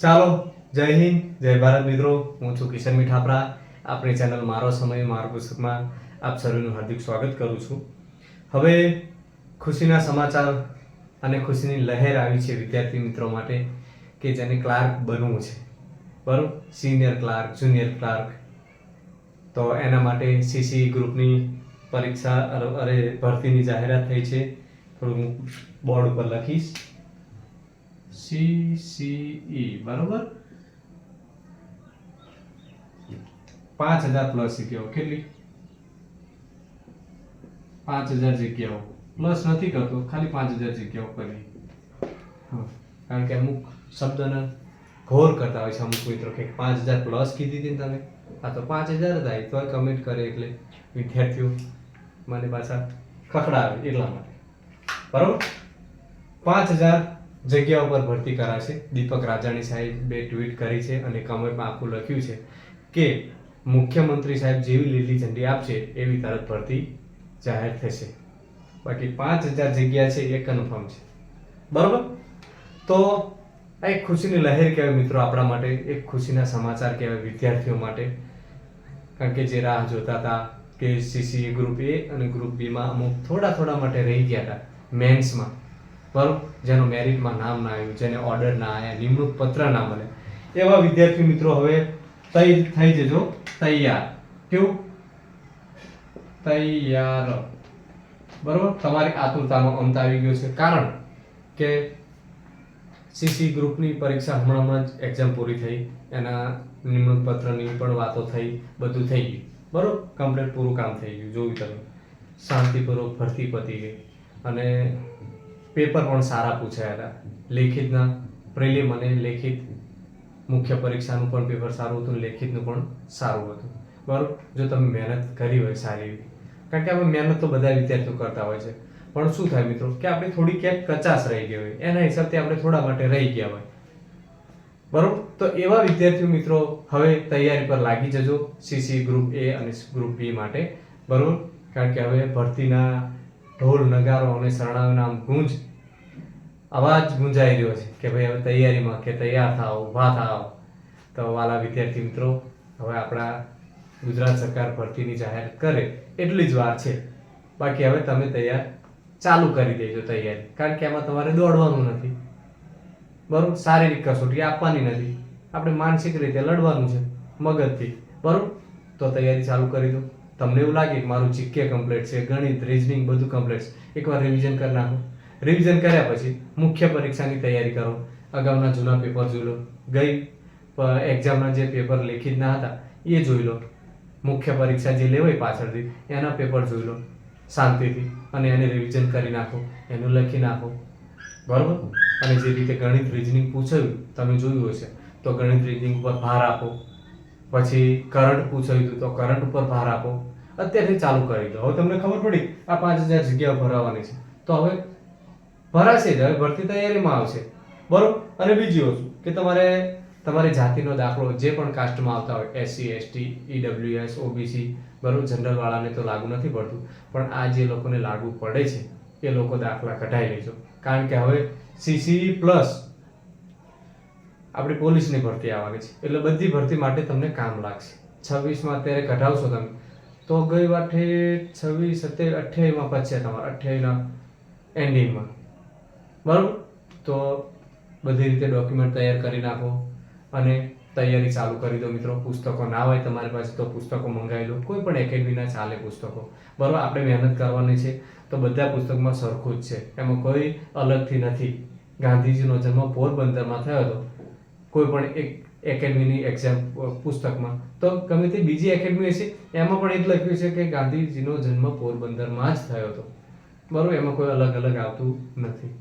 ચાલો, જય હિન્દ, જય ભારત મિત્રો. હું છું કિશન મીઠાપરા આપણી ચેનલ મારો સમય, મારું પુસ્તકમાં આપ સર્વેનું હાર્દિક સ્વાગત કરું છું. હવે ખુશીના સમાચાર અને ખુશીની લહેર આવી છે વિદ્યાર્થી મિત્રો માટે કે જેને ક્લાર્ક બનવું છે. બરાબર સિનિયર ક્લાર્ક, જુનિયર ક્લાર્ક. તો એના માટે સીસી ગ્રુપની પરીક્ષા અરે ભરતીની જાહેરાત થઈ છે. થોડું હું બોર્ડ ઉપર લખીશ. સીસીઈ બરોબર? પાંચ હજાર પ્લસ જગ્યાઓ, કેટલી? પાંચ હજાર જગ્યાઓ. પ્લસ નથી કરતો, ખાલી પાંચ હજાર જગ્યાઓ કરી કારણ કે અમુક શબ્દને ઘોર કરતા હોય છે, અમુક મિત્રો કે પાંચ હજાર પ્લસ કીધી હતી ને તમે. આ તો પાંચ હજાર જ આવી તોય કમેન્ટ કરે એટલે વિદ્યાર્થીઓ મને પાછા ખખડાવે એટલા માટે. બરોબર? પાંચ હજાર જગ્યા ઉપર ભરતી કરાશે. દીપક રાજાણી સાહેબે ટ્વીટ કરી છે અને કમેન્ટમાં આખું લખ્યું છે કે મુખ્યમંત્રી સાહેબ જેવી લીલી ઝંડી આપશે એવી તરત ભરતી જાહેર થશે. બાકી પાંચ હજાર જગ્યા છે, એ કન્ફર્મ છે. બરોબર? તો આ એક ખુશીની લહેર કહેવાય મિત્રો આપણા માટે, એક ખુશીના સમાચાર કહેવાય વિદ્યાર્થીઓ માટે. કારણ કે જે રાહ જોતા હતા, કે સીસી ગ્રુપ એ અને ગ્રુપ બીમાં અમુક થોડા થોડા માટે રહી ગયા હતા મેન્સમાં બરોબર? જેનું મેરિટમાં નામ ના આવ્યું, જેને ઓર્ડર ના આવ્યા નિમણૂક પત્ર ના મળે. એવા વિદ્યાર્થી મિત્રો હવે તૈ, થઈ જજો. તૈયાર. કેવું તૈયાર. બરોબર? તમારી આતુરતાનો અંત આવી ગયો છે. કારણ કે સીસી ગ્રુપની પરીક્ષા હમણાં હમણાં જ એક્ઝામ પૂરી થઈ. એના નિમણૂક પત્રની પણ વાતો થઈ. બધું થઈ ગયું. બરોબર? કમ્પ્લીટ પૂરું કામ થઈ ગયું. જોયું તમે. શાંતિપૂર્વક ભરતી પતી ગઈ. અને પેપર પણ સારા પૂછાયા હતા લેખિતના. પ્રિલિમ અને લેખિત મુખ્ય પરીક્ષાનું પણ પેપર સારું હતું, લેખિતનું પણ સારું હતું. બરાબર? જો તમે મહેનત કરી હોય સારી એવી. કારણ કે આપણે મહેનત તો બધા વિદ્યાર્થીઓ કરતા હોય છે. પણ શું થાય મિત્રો? કે આપણે થોડી ક્યાંક કચાશ રહી ગઈ હોય. એના હિસાબથી આપણે થોડા માટે રહી ગયા હોય. બરોબર? તો એવા વિદ્યાર્થીઓ મિત્રો, હવે તૈયારી પર લાગી જજો. સીસી ગ્રુપ એ અને ગ્રુપ બી માટે. બરોબર? કારણ કે હવે ભરતીના ઢોલ નગારો અને શરણાઈના આમ ગુંજ, અવાજ ગુંજાઈ રહ્યો છે કે ભાઈ હવે તૈયારીમાં કે તૈયાર થાઓ, ઊભા થાઓ. તો વાલા વિદ્યાર્થી મિત્રો, હવે આપણા ગુજરાત સરકાર ભરતીની જાહેરાત કરે એટલી જ વાર છે. બાકી હવે તમે તૈયાર ચાલુ કરી દેજો તૈયારી, કારણ કે આમાં તમારે દોડવાનું નથી. બરાબર? શારીરિક કસોટી આપવાની નથી. આપણે માનસિક રીતે લડવાનું છે, મગજથી. બરાબર? તો તૈયારી ચાલુ કરી દો. તમને એવું લાગે કે મારું જીકે કમ્પ્લીટ છે, ગણિત રિઝનિંગ બધું કમ્પ્લીટ છે, એકવાર રિવિઝન કરી નાખો. રિવિઝન કર્યા પછી મુખ્ય પરીક્ષાની તૈયારી કરો. અગાઉના જૂના પેપર જોઈ લો. ગઈ એક્ઝામના જે પેપર લેખિતના હતા, એ જોઈ લો. મુખ્ય પરીક્ષા જે લેવાય પાછળથી, એના પેપર જોઈ લો. શાંતિથી અને એને રિવિઝન કરી નાખો, એનું લખી નાખો. બરાબર? અને જે રીતે ગણિત રિઝનિંગ પૂછાયું, તમે જોયું હશે, તો ગણિત રીઝનિંગ ઉપર ભાર આપો. પછી કરંટ પૂછાયું હતું, તો કરંટ ઉપર ભાર આપો. અત્યારથી ચાલુ કરી દો. હવે તમને ખબર પડી, આ પાંચ હજાર જગ્યાઓ ભરાવાની છે. તો હવે ભરાશે જ. હવે ભરતી તૈયારીમાં આવશે. બરોબર? અને બીજી વસ્તુ, કે તમારે, તમારી જાતિનો દાખલો જે પણ કાસ્ટમાં આવતા હોય એસસી એસટી ઈડબ્લ્યુએસ ઓબીસી બરોબર? જનરલવાળાને તો લાગુ નથી પડતું. પણ આ જે લોકોને લાગુ પડે છે, એ લોકો દાખલા કઢાઈ લેજો. કારણ કે હવે સીસી પ્લસ આપણી પોલીસની ભરતી આવવાની છે. એટલે બધી ભરતી માટે તમને કામ લાગશે. છવ્વીસમાં અત્યારે કઢાવશો તમે તો ગઈ વાઠે છવ્વીસ, સત્યાવીસ, અઠ્યાવીસમાં પચશે તમારા અઠ્યાવીસના એન્ડિંગમાં બરાબર? તો બધી રીતે ડોક્યુમેન્ટ તૈયાર કરી નાખો અને તૈયારી ચાલુ કરી દો મિત્રો. પુસ્તકો ના હોય તમારી પાસે તો પુસ્તકો મંગાવી લો. કોઈ પણ એકેડમીના ચાલે પુસ્તકો. બરાબર? આપણે મહેનત કરવાની છે. તો બધા પુસ્તકમાં સરખું જ છે. એમાં કોઈ અલગથી નથી. ગાંધીજીનો જન્મ પોરબંદરમાં થયો હતો. કોઈ પણ એક એકેડમીની એક્ઝામ પુસ્તકમાં. તો ગમે તે બીજી એકેડમી હશે, એમાં પણ એ જ લખ્યું છે કે ગાંધીજીનો જન્મ પોરબંદરમાં જ થયો હતો. બરાબર, એમાં કોઈ અલગ અલગ આવતું નથી.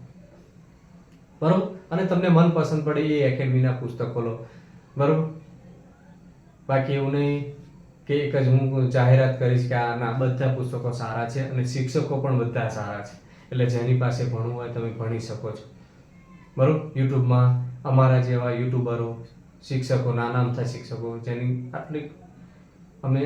બરાબર? અને તમને મનપસંદ પડે એ એકેડમીના પુસ્તકો લો. બરાબર? બાકી એવું નહીં કે એક જ હું જાહેરાત કરીશ કે આ ના, બધા પુસ્તકો સારા છે અને શિક્ષકો પણ બધા સારા છે. એટલે જેની પાસે ભણવું હોય તમે ભણી શકો છો. બરાબર? યુટ્યુબમાં અમારા જેવા યુટ્યુબરો શિક્ષકો, નાના અમથા શિક્ષકો જેની આટલી અમે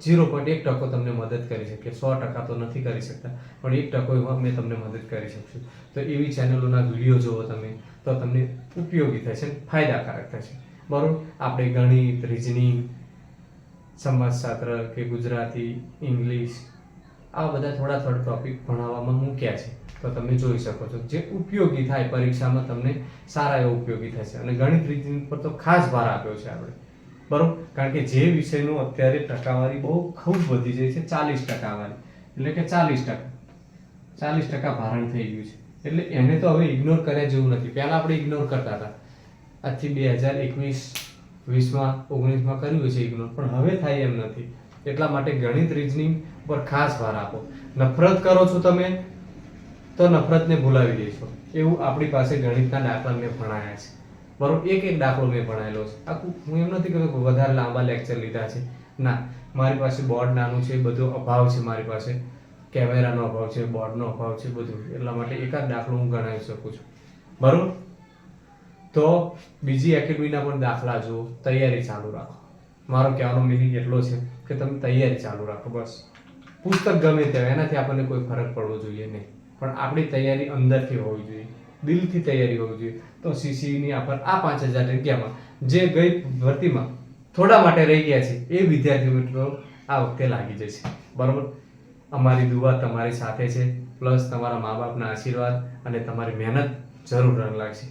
ઝીરો પોઈન્ટ એક ટકો તમને મદદ કરી શકીએ. સો ટકા તો નથી કરી શકતા, પણ એક ટકો અમે તમને મદદ કરી શકશું. તો એવી ચેનલોના વીડિયો જુઓ તમે, તો તમને ઉપયોગી થશે ફાયદાકારક થશે બરાબર? આપણે ગણિત રિઝનિંગ સમાજશાસ્ત્ર કે ગુજરાતી, ઇંગ્લિશ, આ બધા થોડા થોડા ટોપિક ભણાવવામાં મૂક્યા છે. તો તમે જોઈ શકો છો જે ઉપયોગી થાય પરીક્ષામાં તમને સારા એવો ઉપયોગી થશે. અને ગણિત રીઝનિંગ પર તો ખાસ ભાર આપ્યો છે આપણે. બરોબર? કારણ કે જે વિષયનું અત્યારે ટકાવારી બહુ ખૂબ વધી જાય છે, ચાલીસ ટકાવારી. એટલે કે ચાલીસ ટકા. ચાલીસ ટકા ભારણ થઈ ગયું છે. એટલે એને તો હવે ઇગ્નોર કર્યા જેવું નથી. પહેલાં આપણે ઇગ્નોર કરતા હતા. આજથી બે હજાર એકવીસ વીસમાં, ઓગણીસમાં કર્યું છે ઇગ્નોર પણ હવે થાય એમ નથી. એટલા માટે ગણિત રિઝનિંગ પર ખાસ ભાર આપો. નફરત કરો છો તમે તો નફરતને ભૂલાવી દેશો એવું આપણી પાસે ગણિતના દાખલા મેં ભણાયા છે. બરોબર એક એક દાખલો મેં ભણાયેલો છે. આખું, હું એમ નથી કહેતો કે વધારે લાંબા લેક્ચર લીધા છે. ના, મારી પાસે બોર્ડ નાનું છે, બધો અભાવ છે મારી પાસે. કેમેરાનો અભાવ છે બોર્ડનો અભાવ છે, બધું. એટલા માટે એકાદ દાખલો હું ગણાવી શકું છું. બરોબર? તો બીજી એકેડમીના પણ દાખલા જુઓ. તૈયારી ચાલુ રાખો. મારો કહેવાનો મિનિંગ એટલો છે કે તમે તૈયારી ચાલુ રાખો, બસ. પુસ્તક ગમે તે એનાથી આપણને કોઈ ફરક પડવો જોઈએ નહીં. પણ આપણી તૈયારી અંદરથી હોવી જોઈએ, દિલથી તૈયારી હોવી જોઈએ. તો સીસીની આફર આ પાંચ હજાર જગ્યામાં જે ગઈ ભરતીમાં થોડા માટે રહી ગયા છે, એ વિદ્યાર્થી મિત્રો આ વખતે લાગી જશે. બરાબર? અમારી દુવા તમારી સાથે છે, પ્લસ તમારા મા બાપના આશીર્વાદ અને તમારી મહેનત જરૂર રંગ લાગશે.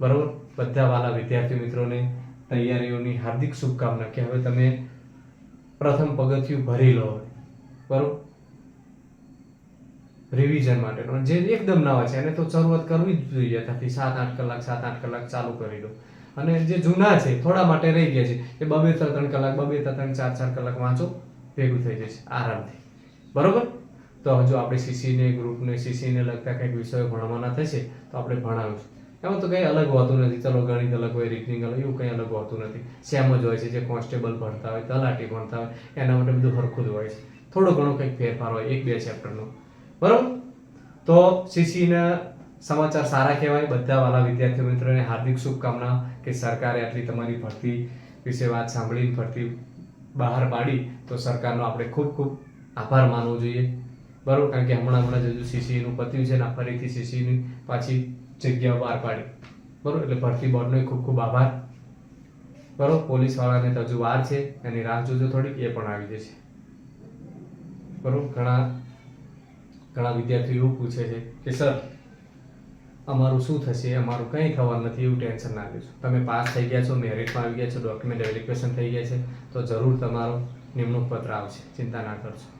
બરાબર? બધા વાલા વિદ્યાર્થી મિત્રોને તૈયારીઓની હાર્દિક શુભકામના કે હવે તમે પ્રથમ પગથિયું ભરી લો. બરાબર? રિવિઝન માટેનો જે એકદમ નવા છે, એને તો શરૂઆત કરવી જ જોઈએ. ત્યાંથી સાત આઠ કલાક, સાત આઠ કલાક ચાલુ કરી દો. અને જે જૂના છે, થોડા માટે રહી ગયા છે. એ બબે ત્રણ કલાક, બબે ત્રણ ચાર ચાર કલાક વાંચો, ભેગું થઈ જશે, આરામથી. બરોબર? તો હજુ આપણે સીસીને ગ્રુપને સીસીને લગતા કંઈક વિષયો ભણવાના થશે, તો આપણે ભણાવીશું. એમાં તો કંઈ અલગ હોતું નથી. ચલો, ગણિત અલગ હોય રીઝનિંગ અલગ એવું કંઈ અલગ હોતું નથી. સેમ જ હોય છે, જે કોન્સ્ટેબલ ભણતા હોય, તલાટી ભણતા હોય, એના માટે બધું સરખું જ હોય છે. થોડો ઘણો કંઈક ફેરફાર હોય, એક બે ચેપ્ટરનો બરાબર? તો સીસીના સમાચાર સારા કહેવાય. બધા વાલા વિદ્યાર્થી મિત્રોને હાર્દિક શુભકામના કે સરકારે આટલી તમારી ભરતી વિશે વાત સાંભળી ભરતી બહાર પાડી, તો સરકારનો આપણે ખૂબ ખૂબ આભાર માનવો જોઈએ. બરાબર? કારણ કે હમણાં હમણાં જ હજુ સીસીનું પત્યું છે ને ફરીથી સીસીની પાછી જગ્યા બહાર પાડી. બરાબર? એટલે ભરતી બોર્ડનો ખૂબ ખૂબ આભાર. બરાબર? પોલીસવાળાને તો હજુ વાર છે. એની રાહ જોજો થોડીક, એ પણ આવી જશે. બરાબર? ઘણા ઘણા વિદ્યાર્થીઓ એવું પૂછે છે કે, સર, અમારું શું થશે? અમારું કંઈ થવાનું નથી, એવું ટેન્શન ના લેશો તમે પાસ થઈ ગયા છો, મેરિટમાં આવી ગયા છો, ડોક્યુમેન્ટ વેરિફિકેશન થઈ ગયા છે, તો જરૂર તમારો નિમણૂક પત્ર આવશે. ચિંતા ના કરશો.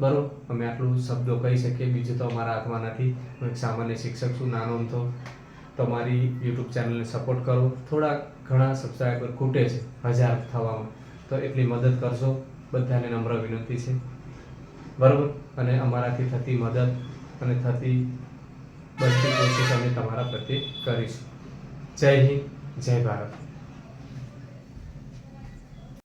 બરાબર? અમે આટલું શબ્દો કહી શકીએ, બીજું તો અમારા હાથમાં નથી. હું એક સામાન્ય શિક્ષક છું, નાનો તો. તમારી યુટ્યુબ ચેનલને સપોર્ટ કરો. થોડા ઘણા સબસ્ક્રાઈબર ખૂટે છે, હજાર થવામાં. તો એટલી મદદ કરશો. બધાને નમ્ર વિનંતી છે. બરાબર? અને અમારાથી થતી મદદ અને થતી બધી કોશિશ અમે તમારા પ્રત્યે કરીશું. જય હિન્દ, જય ભારત.